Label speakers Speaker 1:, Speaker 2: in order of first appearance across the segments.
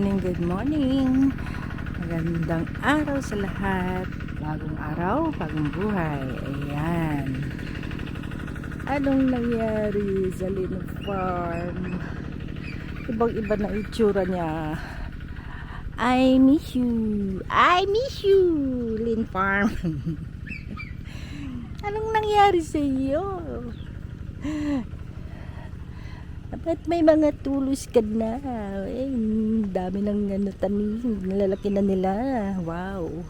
Speaker 1: morning, good morning. Magandang araw sa lahat. Bagong araw, bagong buhay. Ayan. Anong nangyari sa Lino Farm? Ibang iba na itsura niya. I miss you. I miss you, Lin Farm. Anong nangyari sa iyo? Dapat may mga tulos ka na. Eh, dami ng ano, tanim. Lalaki na nila. Wow.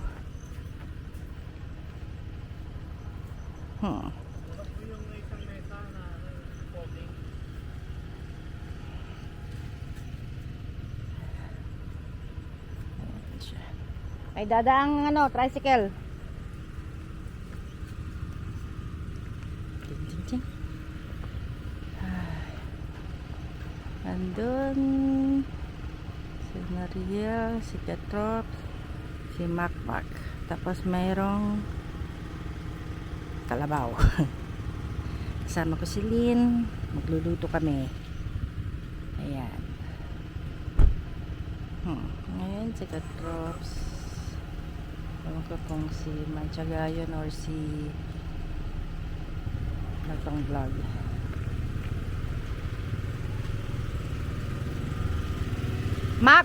Speaker 1: Hmm. Ay dadaang ano, tricycle. Andun si Maria, si Katrop, si Makmak. Tapos mayroong kalabaw. Kasama ko si Lynn. Magluluto kami. Ayan. Hmm. Ngayon si Katrops. Ewan ko kung si Manchaga yun or si Nagpang vlog. Mac,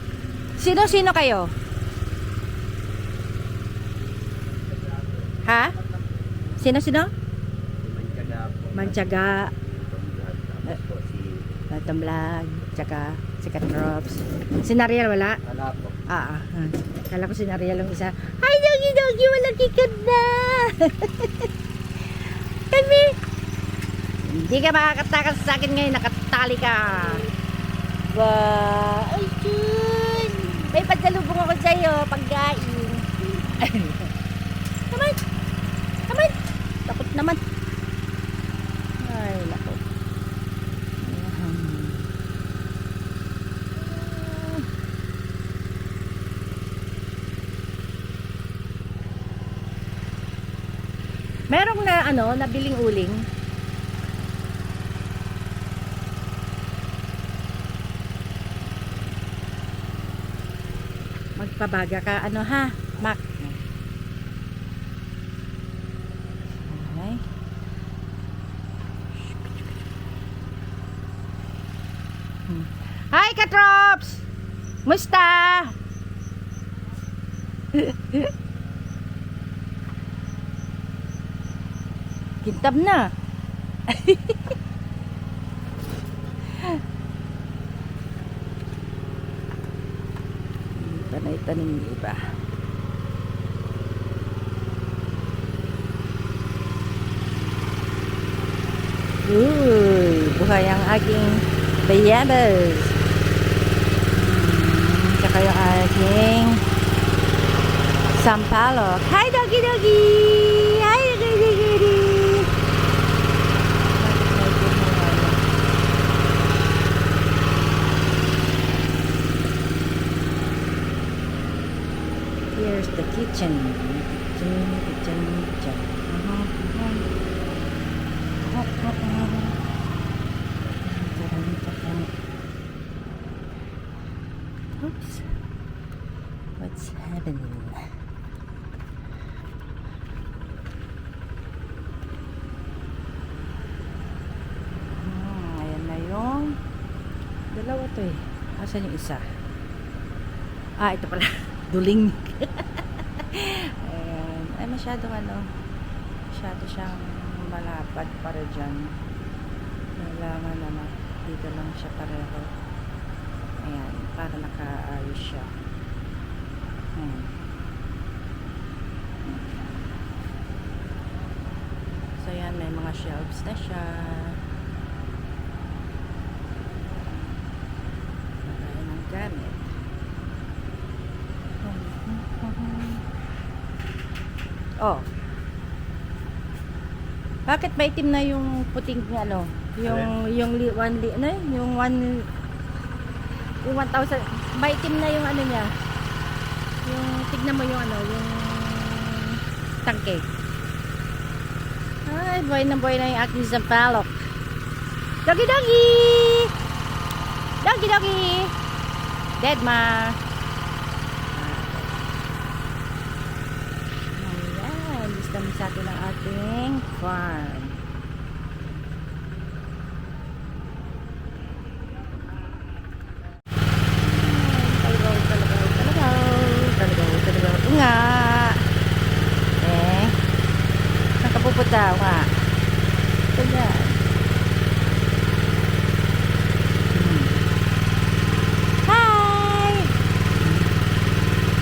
Speaker 1: sino-sino kayo? Ha? Sino-sino? Manchaga, Batang Vlog, tsaka si Katrops. Si Nariel wala?
Speaker 2: Wala po.
Speaker 1: Ah, ah. ah. Kala ko si Nariel yung isa. Ay, doggy, doggy, wala kikad na! Kami! Hindi ka makakatakas sa akin ngayon, nakatali ka. Ba, ay, Jun! May pagsalubong ako sa'yo, pagkain. naman! Naman! Takot naman. Ay, nako. Merong na ano, nabiling uling. Magpabaga ka ano ha, Mac. Okay. Hmm. Hi, Katrops! Musta? Kintab na. Itanim yung iba. Uy, buhay ang aking bayabas. Tsaka yung aking sampalok. Hi, doggy doggy! Kitchen. Kitchen, kitchen, kitchen. Uh-huh, uh-huh. Uh, uh, uh. Oops. What's happening? Hmm, ayan na yung dalawa to eh. Asan yung isa? Ah, ito pala. Duling. ayan. Masyadong ano, masyado siyang malapad para dyan. Kailangan naman, dito lang siya pareho. Ayan, para nakaayos siya. Hmm. So, ayan, may mga shelves na siya. Marami ng gamit. Oh. Bakit maitim na yung puting ano? Yung yung li, one li, ano? yun? Yung one yung 1,000 maitim na yung ano niya. Yung tignan mo yung ano, yung tangke. Ay, boy na boy na yung aking sampalok. Doggy doggy! Doggy doggy! Dedma. Ayan, lista mo sa atin ating farm. Talagaw, talagaw, talagaw, talagaw, talagaw. Nga. Eh, saan ka pupunta? Nga. Ito yan. Hmm. Hi!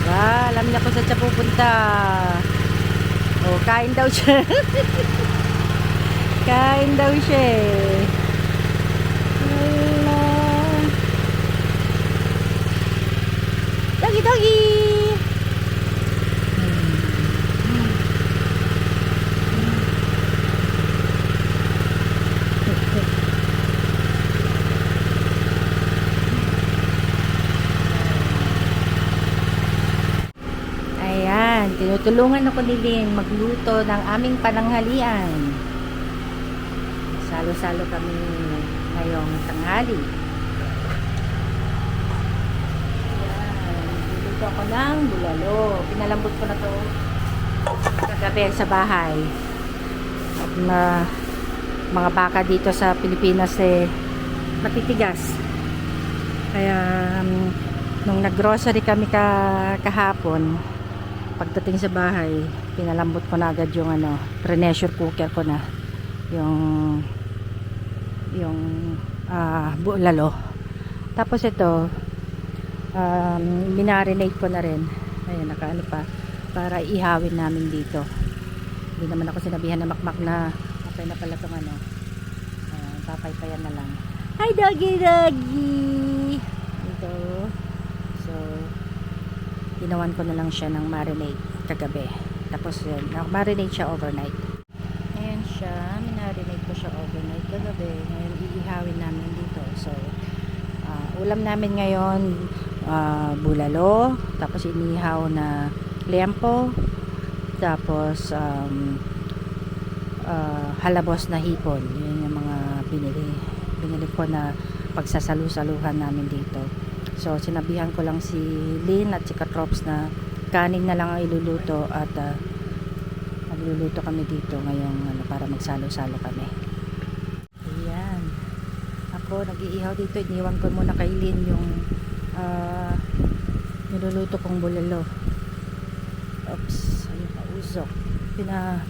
Speaker 1: Wow, alam niya kung saan siya pupunta. Oh, kain daw siya. kain daw siya eh. Hello. Doggy, doggy! Ayan, tinutulungan ako ni Lynn magluto ng aming pananghalian. Salo-salo kami ngayong tanghali. Luluto ako ng bulalo. Pinalambot ko na to kagabi sa bahay. At na mga baka dito sa Pilipinas eh matitigas. Kaya um, nung naggrocery kami ka, kahapon, pagdating sa bahay, pinalambot ko na agad yung ano, pre-pressure cooker ko na yung yung ah bulalo. Tapos ito, um, minarinate ko na rin. Ayun, nakaano pa para ihawin namin dito. Hindi naman ako sinabihan na makmak na okay na pala itong ano. Uh, papaypayan na lang. Hi doggy doggy! Ito. Ginawan ko na lang siya ng marinade kagabi. Tapos yun, marinade siya overnight. Ayan siya, minarinade ko siya overnight kagabi. Ngayon, iihawin namin dito. So, ah, ulam namin ngayon, ah, bulalo, tapos inihaw na liempo, tapos um, ah, halabos na hipon. Yun yung mga binili. Binili ko na pagsasalu-saluhan namin dito. So, sinabihan ko lang si Lynn at si Katrops na kanin na lang ang iluluto at ah, magluluto kami dito ngayong ano, para magsalo-salo kami. Ayan. Ako, nag-iihaw dito. Iniwan ko muna kay Lynn yung ah, niluluto kong bulalo. Oops, ayun pa, usok. Pina,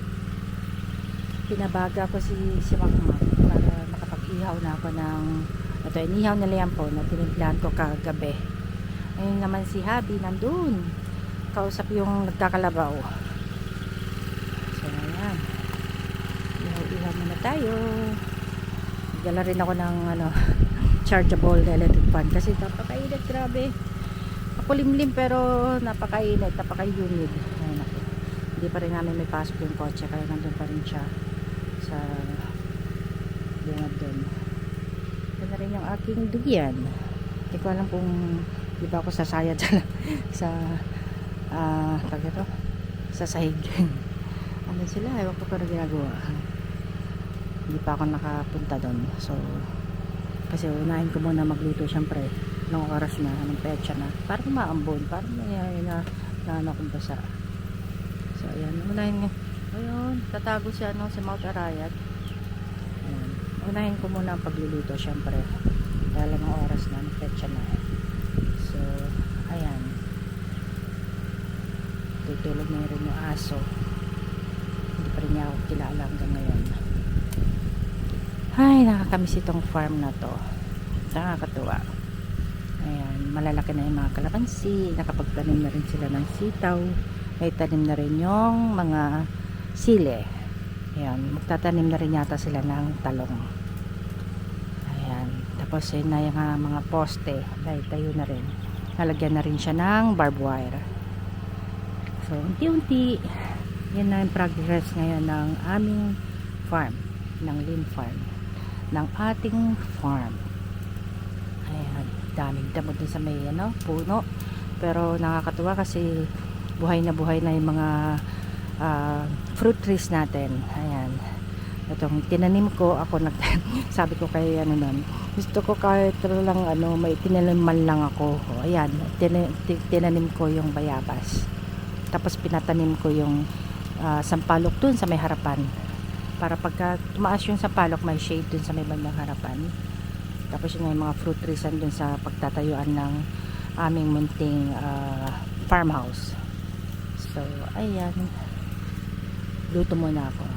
Speaker 1: pinabaga ko si, si Makmak para makapag-ihaw na ako ng ito, inihaw na liyan po na tinimplahan ko kagabi. Ayun naman si Habi nandun. Kausap yung nagkakalabaw. So, ayan. Ihaw-ihaw muna tayo. Dala rin ako ng ano, chargeable na electric fan kasi napakainit, grabe. Makulimlim pero napakainit, napaka-humid. Hindi pa rin namin may pasok yung kotse kaya nandun pa rin siya sa bungad doon. Na rin yung aking dugyan. Hindi ko alam kung di ba ako sasayad sa sa ah uh, ito sa sahig. ano sila? Ewan ko pa na ginagawa. Hindi pa ako nakapunta doon. So, kasi unahin ko muna magluto syempre ng oras na, anong petsa na. Parang maambon. Parang may na, na ano kung basa. So, ayan. Unahin nga. Ayun. Tatago siya no, sa Mount Arayat. Unahin ko muna ang pagluluto syempre. Dahil ang oras na, petsa na. So, ayan. Tutulog na rin yung aso. Hindi pa rin niya ako kilala hanggang ngayon. Ay, nakakamiss itong farm na to. Nakakatuwa. Ayan, malalaki na yung mga kalamansi. Nakapagtanim na rin sila ng sitaw. May tanim na rin yung mga sile. Ayan, magtatanim na rin yata sila ng talong. Tapos yun na yung ah, mga poste. Dahil tayo na rin. Nalagyan na rin siya ng barbed wire. So, unti-unti, yan na yung progress ngayon ng aming farm, ng Lin Farm, ng ating farm. Ayan, daming damo din sa may ano, puno. Pero nakakatuwa kasi buhay na buhay na yung mga ah, fruit trees natin. Ayan. Itong tinanim ko, ako nag sabi ko kay ano nun, gusto ko kahit lang ano, may tinanim man lang ako. O, ayan, tina- ti- tinanim ko yung bayabas. Tapos pinatanim ko yung ah, sampalok dun sa may harapan. Para pagka tumaas yung sampalok, may shade dun sa may bandang harapan. Tapos yung mga fruit trees dun sa pagtatayuan ng aming munting ah, farmhouse. So, ayan. Luto muna ako.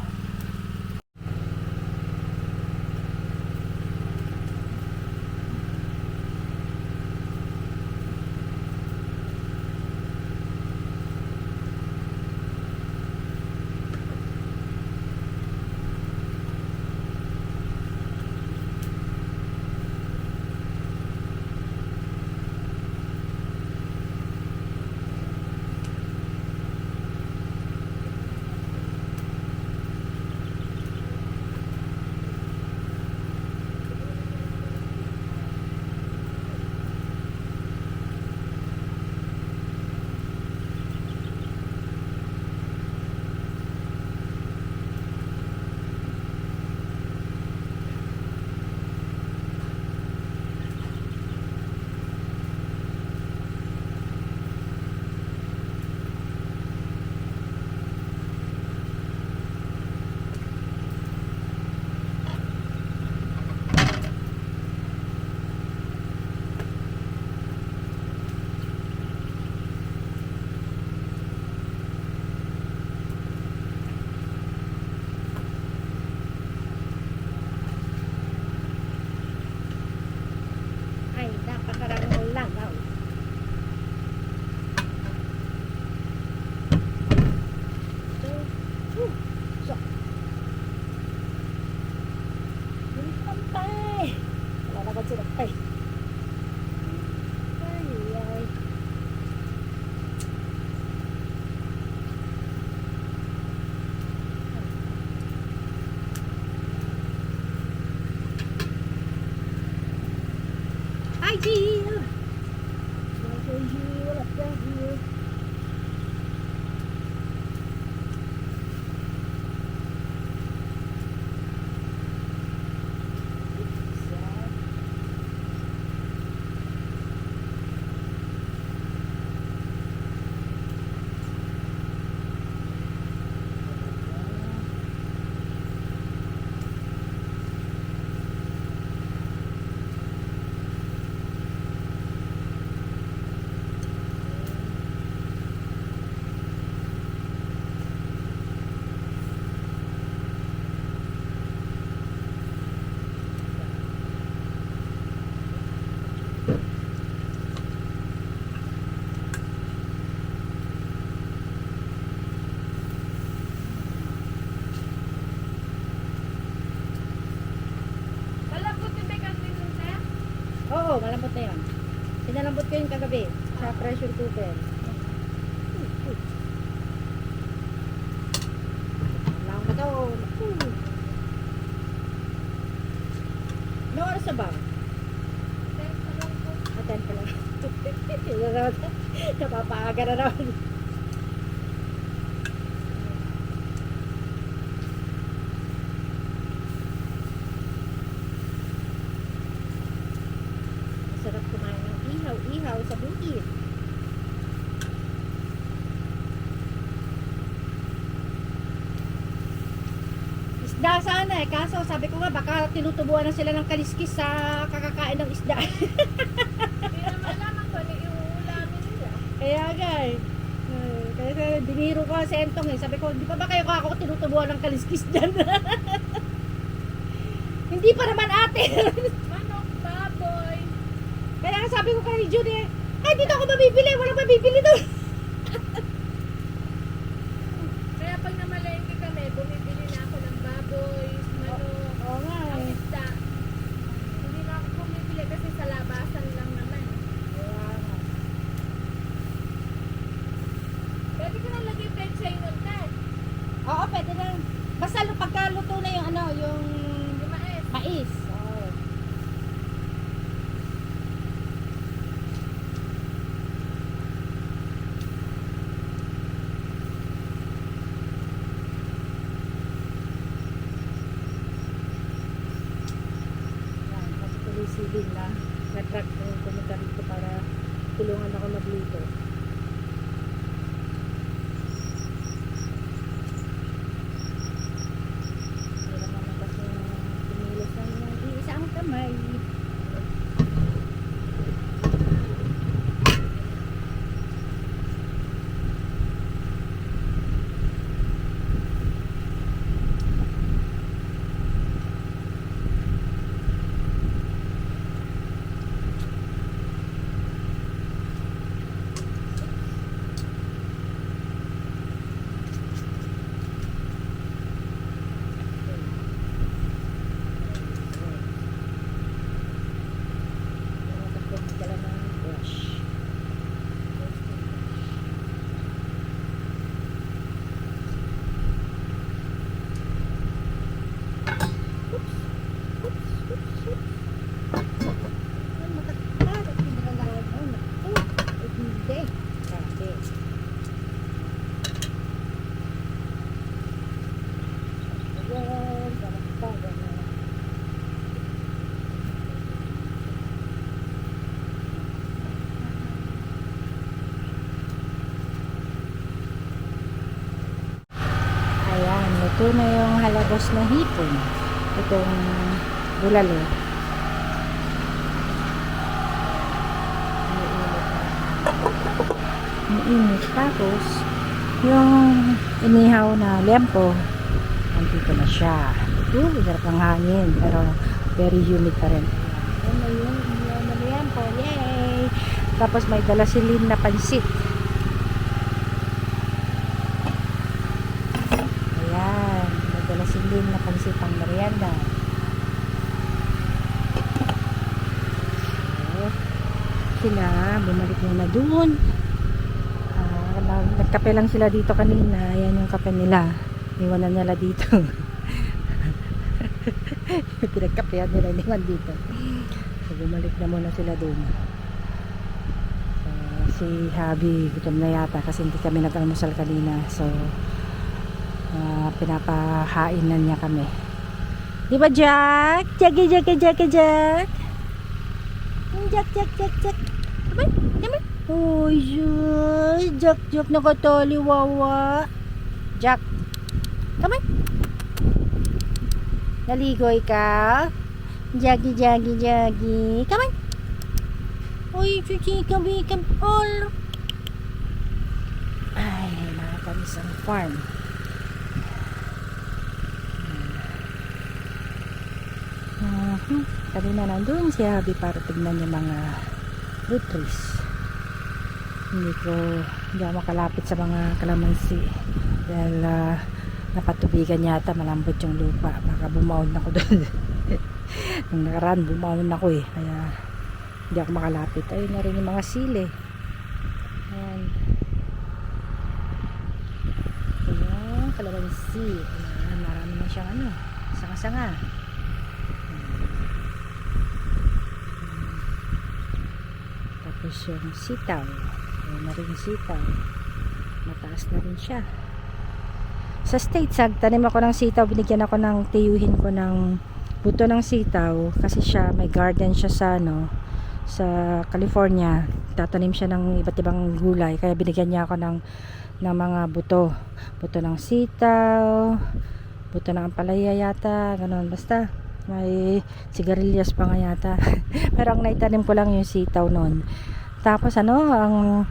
Speaker 1: 52 din. Lang na daw. No oras na ba? Aten pa lang. Ah, Napapaaga na naman. Baka tinutubuan na sila ng kaliskis sa kakakain ng isda.
Speaker 2: Hindi na malaman ko ano yung ulamin nila.
Speaker 1: Kaya nga eh. Eh, Kaya diniro ko si Entong eh. Sabi ko, di pa ba kayo ako tinutubuan ng kaliskis dyan? Hindi pa naman ate.
Speaker 2: Manok, baboy.
Speaker 1: Kaya sabi ko kay Judy eh, ay dito ako mabibili, walang mabibili doon.
Speaker 2: na-track kung pumunta rito para tulungan ako
Speaker 1: maglito. Luto na yung halabos na hipon. Itong bulalo. Mainit. Tapos, yung inihaw na lempo, nandito na siya. Ito, hirap ng hangin, pero very humid pa rin. Ayan na yung inihaw na lempo. Yay! Tapos may dala si Lynn na pansit. Ayan, may dala si Pansit pang merienda. So, sila, bumalik muna doon. Ah, nag- nagkape lang sila dito kanina. Ayan yung kape nila. Iwanan nila dito. Pinagkapehan nila iniwan dito. So, bumalik na muna sila doon. So, si Habi, gutom na yata kasi hindi kami nag-almusal kanina. So, ah, pinapahain na niya kami. Di ba, Jack? Jackie, Jackie, Jackie, Jack? Jack, Jack, Jack, Jack. Come on, come on. Oh, yes. Jack, Jack, nakatali, wawa. Jack. Come on. Naligoy ka? Jaggy, jaggy, jaggy. Come on. Uy, chuchi, kami, kami, all. Ay, nakatamis ang farm. Uh, kanina nandun si Habi para tignan yung mga fruit trees. Hindi ko, hindi ako makalapit sa mga kalamansi. Dahil ah, napatubigan yata, malambot yung lupa. Baka bumaon ako doon. Nung nakaraan, bumaon ako eh. Kaya hindi ako makalapit. Ayun na rin yung mga sili. Ayan. Ayan, kalamansi. Ayan, marami na siyang ano, sanga-sanga. Tapos yung sitaw. Ayan na rin sitaw. Mataas na rin siya. Sa States, tanim ako ng sitaw. Binigyan ako ng tiyuhin ko ng buto ng sitaw. Kasi siya, may garden siya sa ano, sa California. Tatanim siya ng iba't ibang gulay. Kaya binigyan niya ako ng, ng mga buto. Buto ng sitaw, buto ng ampalaya yata, ganun. Basta, may sigarilyas pa nga yata. Pero ang naitanim ko lang yung sitaw noon. Tapos ano, ang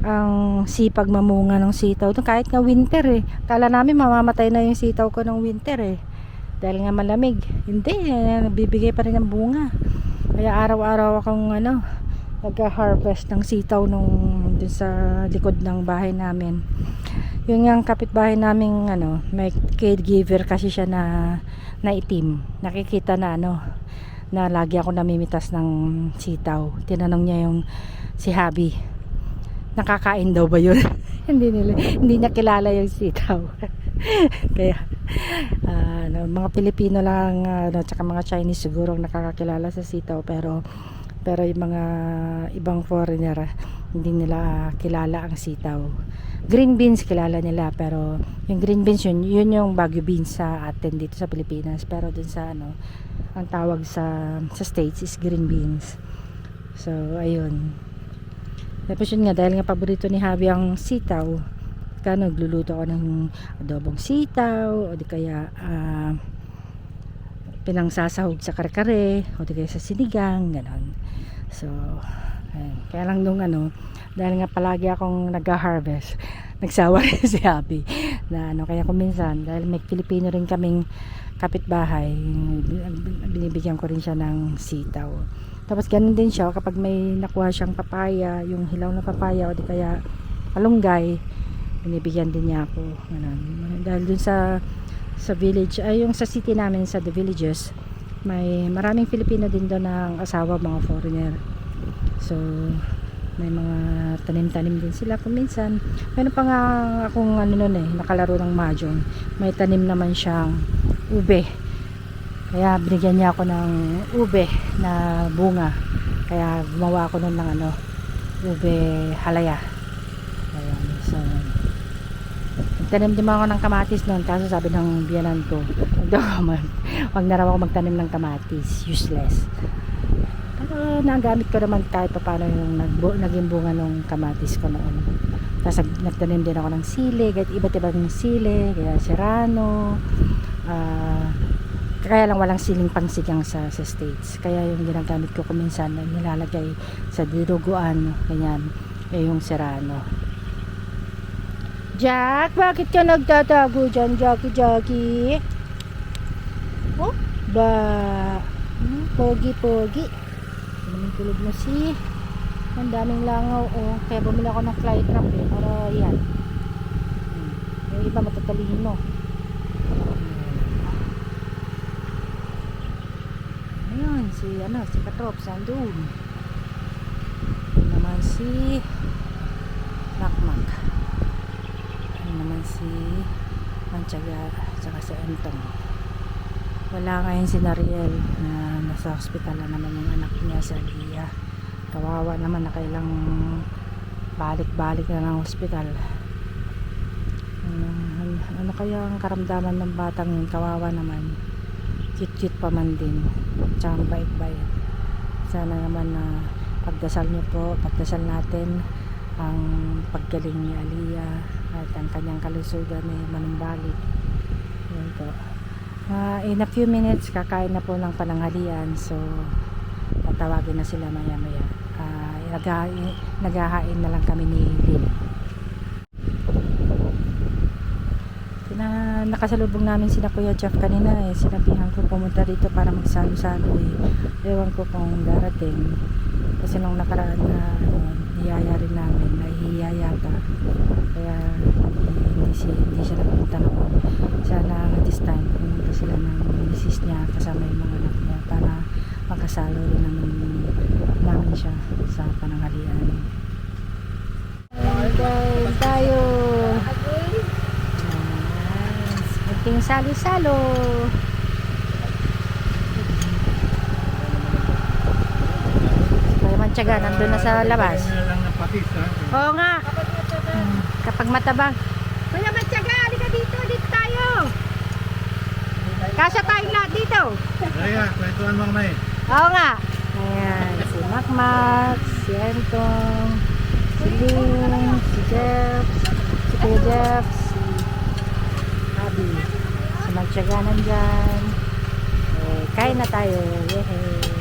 Speaker 1: ang sipag mamunga ng sitaw. Kahit nga winter eh. Kala namin mamamatay na yung sitaw ko ng winter eh. Dahil nga malamig. Hindi, eh, bibigay pa rin ng bunga. Kaya araw-araw akong ano, nag-harvest ng sitaw nung dun sa likod ng bahay namin. Yung yung kapitbahay naming ano, may caregiver kasi siya na na itim. Nakikita na ano, na lagi ako namimitas ng sitaw. Tinanong niya yung si Habi, nakakain daw ba yun? hindi nila, hindi niya kilala yung sitaw. Kaya, ah, ano, mga Pilipino lang, ano, tsaka mga Chinese siguro ang nakakakilala sa sitaw, pero, pero yung mga ibang foreigner, hindi nila kilala ang sitaw. Green beans kilala nila, pero yung green beans yun, yun yung Baguio beans sa atin dito sa Pilipinas. Pero dun sa ano, ang tawag sa, sa States is green beans. So, ayun. Tapos yun nga, dahil nga paborito ni Javi ang sitaw, kaya nagluluto ako ng adobong sitaw, o di kaya ah, pinangsasahog sa kare-kare, o di kaya sa sinigang, ganon. So, ayun. kaya lang nung ano, dahil nga palagi akong nag-harvest, nagsawa rin si Happy. Na ano, kaya kung minsan, dahil may Pilipino rin kaming kapitbahay, binibigyan ko rin siya ng sitaw. Tapos ganun din siya kapag may nakuha siyang papaya, yung hilaw na papaya o di kaya malunggay, binibigyan din niya ako. Ganun. Dahil dun sa sa village, ay yung sa city namin sa the villages, may maraming Filipino din doon ng asawa, mga foreigner. So, may mga tanim-tanim din sila kung minsan. Meron pa nga akong ano nun eh, nakalaro ng mahjong. May tanim naman siyang ube. Kaya binigyan niya ako ng ube na bunga. Kaya gumawa ako nun ng ano, ube halaya. Ayan, so, nagtanim din ako ng kamatis noon kaso sabi ng biyanan ko, wag na raw ako magtanim ng kamatis, useless. Pero nagamit ko naman kahit pa paano yung nagbu, naging bunga ng kamatis ko noon. Tapos nag- nagtanim din ako ng sili, kahit iba't ibang sili, kaya serrano, ah, kaya lang walang siling pangsigang sa, sa States. Kaya yung ginagamit ko kuminsan na nilalagay sa dinuguan, ganyan, eh, yung serrano. Jack, bakit ka nagtatago dyan, Jackie, Jackie? Oh, ba? Hmm, pogi, pogi. Naman tulog mo si? Ang daming langaw, oh. Kaya bumili ako ng fly trap, eh, para yan. Hmm. Yung iba matatalino. Ayun, si, ano, si Katrop, sandun. Ayun naman si Makmak. Ayun naman si Manchaga, tsaka si Antong. Wala ngayon si Nariel na nasa hospital na naman yung anak niya sa Lia. Kawawa naman na kailang balik-balik na ng hospital. Ano, ano, ano kaya ang karamdaman ng batang yun? Kawawa naman. Cute-cute pa man din. Tsaka bait-bait. Sana naman na pagdasal niyo po, pagdasal natin ang paggaling ni Aliyah at ang kanyang kalusugan ay manumbalik. Yun po. Ah, in a few minutes, kakain na po ng pananghalian. So, tatawagin na sila maya-maya. Ah, naghahain, naghahain na lang kami ni Lynn. Sina, nakasalubong namin sila Kuya Jeff kanina eh. Sinabihan ko pumunta dito para magsalo-salo eh. Ewan ko kung darating. Kasi nung nakaraan na ano, niyaya rin namin, nahihiya yata. Kaya hindi, siya, hindi siya nagpunta noon. Sana this time pumunta sila ng misis niya kasama yung mga anak niya para magkasalo rin namin, namin siya sa pananghalian. Kain tayo! Kunting salo-salo. Kaya mantiyaga, nandun na sa labas. Oo nga. Kapag matabang. Kuya Mantiyaga, halika dito. Dito tayo. Kasya tayong lahat dito.
Speaker 3: Kaya, kwentuhan mo kami.
Speaker 1: Oo nga. Ayan, si Makmak, si Entong, si Lynn, si Jeff, si Kuya Jeff, Mantiyaga nandyan. Eh, kain na tayo. Yehey.